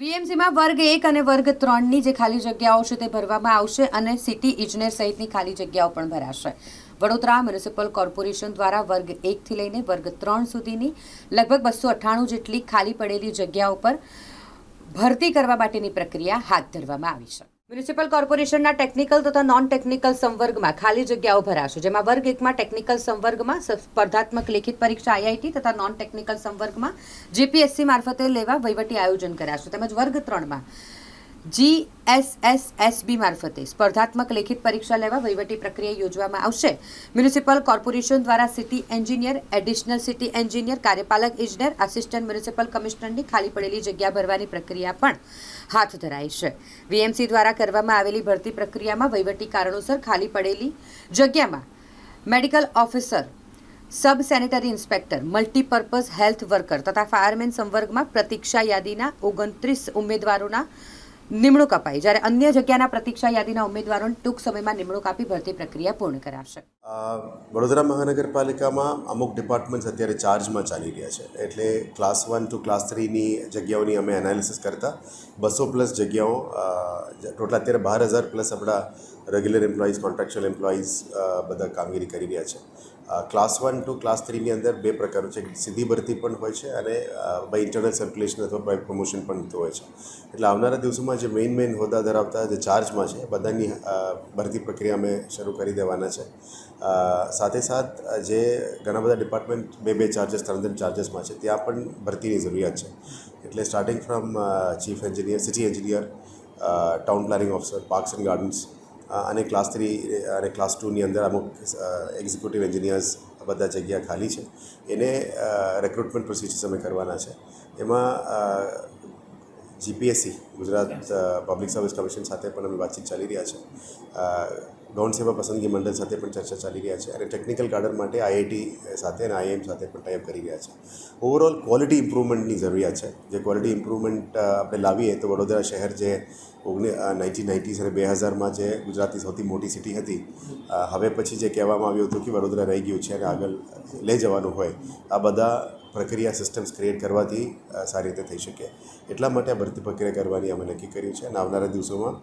વીએમસીમાં વર્ગ એક અને વર્ગ ત્રણની જે ખાલી જગ્યાઓ છે તે ભરવામાં આવશે અને સિટી ઇજનેર સહિતની ખાલી જગ્યાઓ પણ ભરાશે. વડોદરા મ્યુનિસિપલ કોર્પોરેશન દ્વારા વર્ગ એકથી લઈને વર્ગ ત્રણ સુધીની લગભગ બસો અઠ્ઠાણું જેટલી ખાલી પડેલી જગ્યાઓ પર ભરતી કરવા માટેની પ્રક્રિયા હાથ ધરવામાં આવી છે. મ્યુનિસિપલ કોર્પોરેશનના ટેકનિકલ તથા નોન ટેકનિકલ સંવર્ગમાં ખાલી જગ્યાઓ ભરાશે, જેમાં વર્ગ એકમાં ટેકનિકલ સંવર્ગમાં સ્પર્ધાત્મક લેખિત પરીક્ષા આઈઆઈટી તથા નોન ટેકનિકલ સંવર્ગમાં જીપીએસસી મારફતે લેવા વહીવટી આયોજન કરાશે. તેમજ વર્ગ ત્રણમાં જીએસએસએસબી મારફતે સ્પર્ધાત્મક લેખિત પરીક્ષા લેવા વહીવટી પ્રક્રિયા યોજવામાં આવશે. મ્યુનિસિપલ કોર્પોરેશન દ્વારા city engineer, additional city engineer, કાર્યપાલક ઇજનેર, આસિસ્ટન્ટ મ્યુનિસિપલ કમિશનરની ખાલી પડેલી જગ્યા ભરવાની પ્રક્રિયા પણ હાથ ધરાઈ છે. વીએમસી દ્વારા કરવામાં આવેલી ભરતી પ્રક્રિયામાં વહીવટી કારણોસર ખાલી પડેલી જગ્યામાં medical officer, sub sanitary inspector, multipurpose health worker તથા ફાયરમેન સંવર્ગમાં પ્રતીક્ષા યાદીના ઓગણત્રીસ ઉમેદવારોના નિમણૂક અપાઈ. જ્યારે અન્ય જગ્યાના પ્રતીક્ષા યાદીના ઉમેદવારોને ટૂંક સમયમાં નિમણૂક આપી ભરતી પ્રક્રિયા પૂર્ણ કરાશે. વડોદરા મહાનગરપાલિકામાં અમુક ડિપાર્ટમેન્ટ્સ અત્યારે ચાર્જમાં ચાલી રહ્યા છે. એટલે ક્લાસ વન ટુ ક્લાસ થ્રીની જગ્યાઓની અમે એનાલિસિસ કરતા. બસો પ્લસ જગ્યાઓ ટોટલ અત્યારે બાર હજાર પ્લસ આપણા રેગ્યુલર એમ્પ્લોઈઝ કોન્ટ્રાક્ચ્યુઅલ એમ્પ્લોઈઝ બધા કામગીરી કરી રહ્યા છે. ક્લાસ વન ટુ ક્લાસ થ્રીની અંદર બે પ્રકારો છે. સીધી ભરતી પણ હોય છે અને બાય ઇન્ટરનલ સર્ક્યુલેશન અથવા બાય પ્રમોશન પણ થતું હોય છે. એટલે આવનારા દિવસોમાં જે મેઇન મેઇન હોદ્દા ધરાવતા જે ચાર્જમાં છે, બધાની ભરતી પ્રક્રિયા અમે શરૂ કરી દેવાના છે. સાથે સાથ જે ઘણા બધા ડિપાર્ટમેન્ટ બે બે ચાર્જસ ત્રણ ત્રણ ચાર્જસમાં છે, ત્યાં પણ ભરતીની જરૂરિયાત છે. એટલે starting from chief engineer city engineer town planning officer parks and gardens અને ક્લાસ થ્રી, અને ક્લાસ ટુની અંદર અમુક એક્ઝિક્યુટિવ એન્જિનિયર્સ બધા જગ્યા ખાલી છે. એને રિક્રુટમેન્ટ પ્રોસિજર્સ અમે કરવાના છે. એમાં GPSC Gujarat public service commission સાથે પણ અમે વાતચીત ચાલી રહ્યા છે. ગૌણ સેવા પસંદગી મંડળ સાથે પણ ચર્ચા ચાલી રહ્યા છે અને ટેકનિકલ ગાર્ડન માટે આઈઆઈટી સાથે અને આઈએમ સાથે પણ ટાઈપ કરી રહ્યા છે. ઓવરઓલ ક્વોલિટી ઇમ્પ્રુવમેન્ટની જરૂરિયાત છે. જે ક્વોલિટી ઇમ્પ્રુવમેન્ટ આપણે લાવીએ તો વડોદરા શહેર જે ઓગણી નાઇન્ટીન નાઇન્ટીઝ અને બે હજારમાં જે ગુજરાતની સૌથી મોટી સિટી હતી હવે પછી જે કહેવામાં આવ્યું હતું કે વડોદરા રહી ગયું છે અને આગળ લઈ જવાનું હોય, આ બધા પ્રક્રિયા સિસ્ટમ્સ ક્રિએટ કરવાથી સારી રીતે થઈ શકે. એટલા માટે આ ભરતી પ્રક્રિયા કરવાની અમે નક્કી કર્યું છે અને આવનારા દિવસોમાં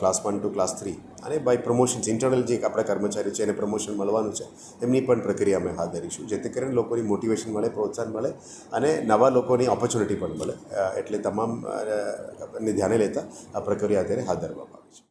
class one two class three અને બાય પ્રમોશન્સ ઇન્ટરનલ જે આપણા કર્મચારીઓ છે એને પ્રમોશન મળવાનું છે એમની પણ પ્રક્રિયા અમે હાથ ધરીશું. જેથી કરીને લોકોની મોટિવેશન મળે, પ્રોત્સાહન મળે અને નવા લોકોની ઓપોર્ચ્યુનિટી પણ મળે. એટલે તમામ ધ્યાને લેતા આ પ્રક્રિયા અત્યારે હાથ ધરવામાં આવી છે.